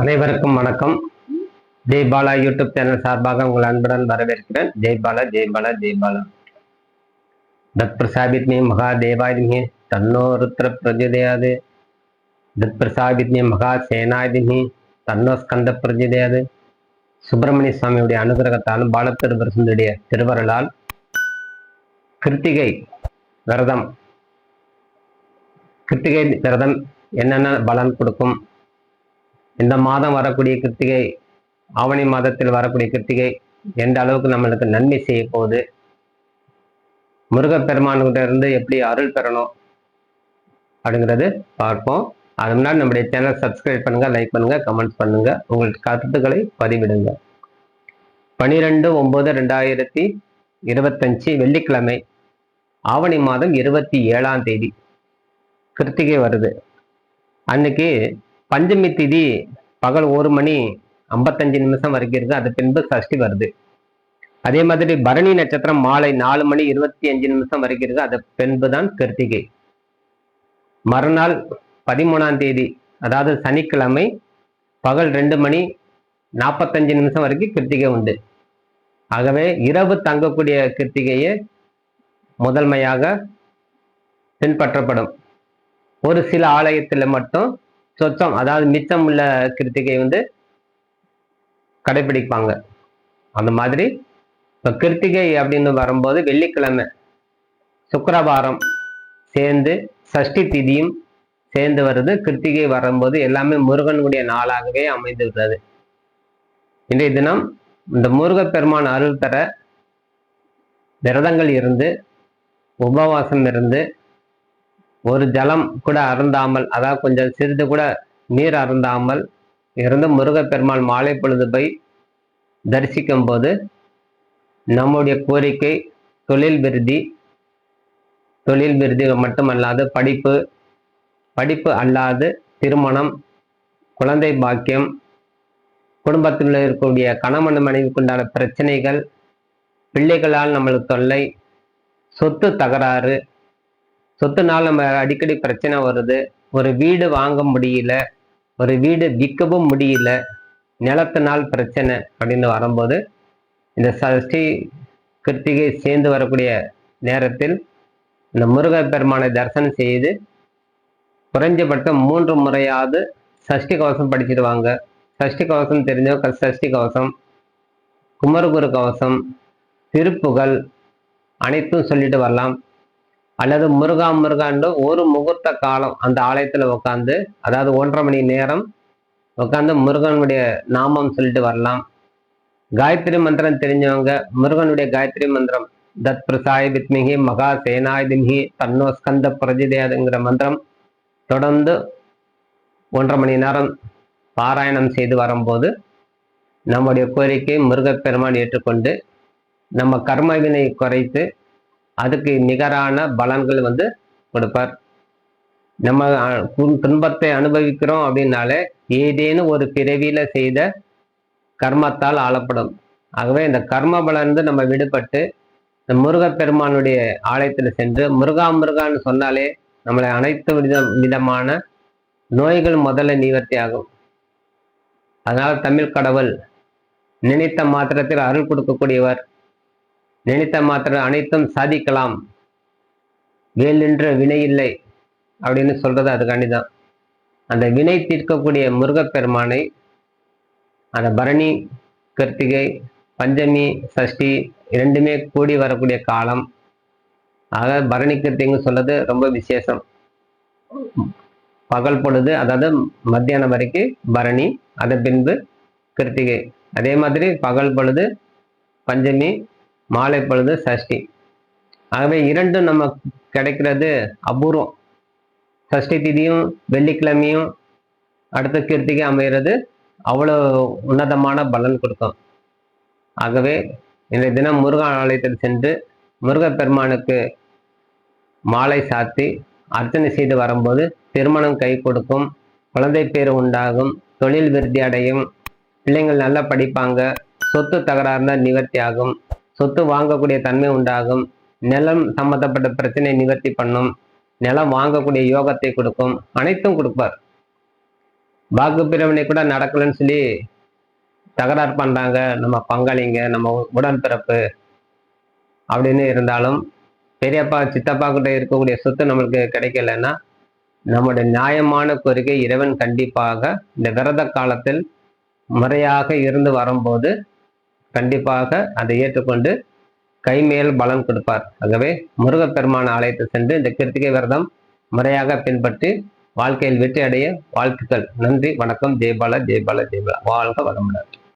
அனைவருக்கும் வணக்கம். Jai Bala YouTube channel சார்பாக உங்கள் அன்புடன் வரவேற்கிறேன். ஜெய் பாலா ஜெய் பாலா ஜெய் பாலா. தத் பிரசாபித்மி மகா தேவாதிமி தன்னோருத்திர பிரஜிதையாது. பிரஜோதயாது தத் பிரசாபித்மி மகா சேனாதிமி தன்னோ ஸ்கந்த பிரஜோதயாது. சுப்பிரமணிய சுவாமியுடைய அனுகிரகத்தாலும் பாலத்திருவரசுடைய திருவருளால் கிருத்திகை விரதம் கிருத்திகை விரதம் என்னென்ன பலன் கொடுக்கும்? இந்த மாதம் வரக்கூடிய கிருத்திகை ஆவணி மாதத்தில் வரக்கூடிய கிருத்திகை எந்த அளவுக்கு நம்மளுக்கு நன்மை செய்ய போகுது? முருகப்பெருமான்கிட்ட இருந்து எப்படி அருள் பெறணும்? அப்படிங்கிறது பார்ப்போம். அது முன்னாடி நம்முடைய சேனல் சப்ஸ்கிரைப் பண்ணுங்க லைக் பண்ணுங்க கமெண்ட்ஸ் பண்ணுங்க. உங்கள் கருத்துக்களை பதிவிடுங்க. பனிரெண்டு ஒன்பது ரெண்டாயிரத்தி இருபத்தஞ்சு வெள்ளிக்கிழமை ஆவணி மாதம் இருபத்தி ஏழாம் தேதி கிருத்திகை வருது. அன்னைக்கு பஞ்சமி திதி பகல் ஒரு மணி ஐம்பத்தஞ்சு நிமிஷம் வரைக்கும் இருக்கு அது பின்பு சஷ்டி வருது. அதே மாதிரி பரணி நட்சத்திரம் மாலை நாலு மணி இருபத்தி அஞ்சு நிமிஷம் வரைக்கும் இருக்கு அது பின்பு தான் கிருத்திகை. மறுநாள் பதிமூணாம் தேதி அதாவது சனிக்கிழமை பகல் ரெண்டு மணி நாற்பத்தஞ்சு நிமிஷம் வரைக்கும் கிருத்திகை உண்டு. ஆகவே இரவு தங்கக்கூடிய கிருத்திகையே முதன்மையாக பின்பற்றப்படும். ஒரு சில ஆலயத்தில் மட்டும் சொத்தம் அதாவது மித்தம் உள்ள கிருத்திகை வந்து கடைபிடிப்பாங்க அந்த மாதிரி இப்போ கிருத்திகை அப்படின்னு வரும்போது வெள்ளிக்கிழமை சுக்கரவாரம் சேர்ந்து சஷ்டி திதியும் சேர்ந்து வருது. கிருத்திகை வரும்போது எல்லாமே முருகனுடைய நாளாகவே அமைந்துள்ளது இன்றைய தினம் இந்த முருகப்பெருமான் அருள் தர விரதங்கள் இருந்து உபவாசம் இருந்து ஒரு ஜலம் கூட அருந்தாமல் அதாவது கொஞ்சம் சிறிது கூட நீர் அருந்தாமல் இருந்து முருகப்பெருமாள் மாலை பொழுது போய் தரிசிக்கும் போது நம்முடைய கோரிக்கை தொழில் விருதி தொழில் விருதி மட்டுமல்லாது படிப்பு படிப்பு அல்லாது திருமணம் குழந்தை பாக்கியம் குடும்பத்தில் இருக்கக்கூடிய கணவன் மனைவிக்குண்டான பிரச்சனைகள் பிள்ளைகளால் நம்மளுக்கு தொல்லை சொத்து தகராறு சொத்துனால நம்ம அடிக்கடி பிரச்சனை வருது. ஒரு வீடு வாங்க முடியல. ஒரு வீடு விற்கவும் முடியல. நிலத்தினால் பிரச்சனை அப்படின்னு வரும்போது இந்த சஷ்டி கிருத்திகை சேர்ந்து வரக்கூடிய நேரத்தில் இந்த முருகப் பெருமானை தரிசனம் செய்து குறைஞ்சபட்சம் மூன்று முறையாவது சஷ்டி கவசம் படிச்சிடுவாங்க சஷ்டி கவசம் தெரிஞ்சவங்க சஷ்டி கவசம் குமரகுரு கவசம் திருப்புகள் அனைத்தும் சொல்லிட்டு வரலாம். அல்லது முருகா முருகாண்டு ஒரு முகூர்த்த காலம் அந்த ஆலயத்துல உட்காந்து அதாவது ஒன்றரை மணி நேரம் உட்காந்து முருகனுடைய நாமம் சொல்லிட்டு வரலாம். காயத்ரி மந்திரம் தெரிஞ்சவங்க முருகனுடைய காயத்ரி மந்திரம் தத் பிரசாய வித்மிகி மகா சேனாயுதிமிகி தன்னோ ஸ்கந்த பிரஜிதேதுங்கிற மந்திரம் தொடர்ந்து ஒன்றரை மணி நேரம் பாராயணம் செய்து வரும்போது நம்முடைய கோரிக்கை முருகப்பெருமான் ஏற்றுக்கொண்டு நம்ம கர்மவினை குறைத்து அதுக்கு நிகரான பலன்கள் வந்து கொடுப்பார். நம்ம துன்பத்தை அனுபவிக்கிறோம் அப்படின்னாலே ஏதேனும் ஒரு பிறவியில செய்த கர்மத்தால் ஆளப்படும். ஆகவே இந்த கர்ம பலந்து நம்ம விடுபட்டு இந்த முருகப்பெருமானுடைய ஆலயத்தில் சென்று முருகா முருகான்னு சொன்னாலே நம்மளை அனைத்து வித விதமான நோய்கள் முதல்ல நிவர்த்தி ஆகும். அதனால் தமிழ் கடவுள் நினைத்த மாத்திரத்தில் அருள் கொடுக்கக்கூடியவர். நினைத்த மாத்திர அனைத்தும் சாதிக்கலாம். வேல் என்ற வினை இல்லை அப்படின்னு சொல்றது அதுக்காண்டி தான் அந்த வினை தீர்க்கக்கூடிய முருகப்பெருமானை அந்த பரணி கிருத்திகை பஞ்சமி சஷ்டி இரண்டுமே கூடி வரக்கூடிய காலம். ஆக பரணி கிருத்திகைன்னு சொல்றது ரொம்ப விசேஷம். பகல் பொழுது அதாவது மத்தியானம் வரைக்கும் பரணி அதன் பின்பு கிருத்திகை. அதே மாதிரி பகல் பொழுது பஞ்சமி மாலை பொழுது சஷ்டி. ஆகவே இரண்டும் நம்ம கிடைக்கிறது அபூர்வம். சஷ்டி திதியும் வெள்ளிக்கிழமையும் அடுத்த கீர்த்திகை அமைகிறது அவ்வளோ உன்னதமான பலன் கொடுக்கும். ஆகவே இன்றைய தினம் முருகன் ஆலயத்தில் சென்று முருகப்பெருமானுக்கு மாலை சாத்தி அர்ச்சனை செய்து வரும்போது திருமணம் கை கொடுக்கும் குழந்தை பேர் உண்டாகும் தொழில் விருத்தி அடையும் பிள்ளைங்கள் நல்லா படிப்பாங்க சொத்து தகராறுனா நிவர்த்தி ஆகும். சொத்து வாங்கக்கூடிய தன்மை உண்டாகும். நிலம் சம்பந்தப்பட்ட பிரச்சனை நிவர்த்தி பண்ணும். நிலம் வாங்கக்கூடிய யோகத்தை கொடுக்கும். அனைத்தும் கொடுப்பார். வாக்கு பிரிவினை கூட நடக்கலைன்னு சொல்லி தகராறு பண்றாங்க. நம்ம பங்காளிங்க நம்ம உடன்பிறப்பு அப்படின்னு இருந்தாலும் பெரியப்பா சித்தப்பா கிட்ட இருக்கக்கூடிய சொத்து நம்மளுக்கு கிடைக்கலன்னா நம்முடைய நியாயமான கோரிக்கை இறைவன் கண்டிப்பாக இந்த விரத காலத்தில் முறையாக இருந்து வரும்போது கண்டிப்பாக அதை ஏற்றுக்கொண்டு கைமேல் பலன் கொடுப்பார். ஆகவே முருகப்பெருமான ஆலயத்தை சென்று இந்த கிருத்திகை விரதம் முறையாக பின்பற்றி வாழ்க்கையில் வெற்றி அடைய வாழ்த்துக்கள். நன்றி வணக்கம். ஜெயபாலா ஜெயபாலா ஜெயபாலா வாழ்க வளமுடன்.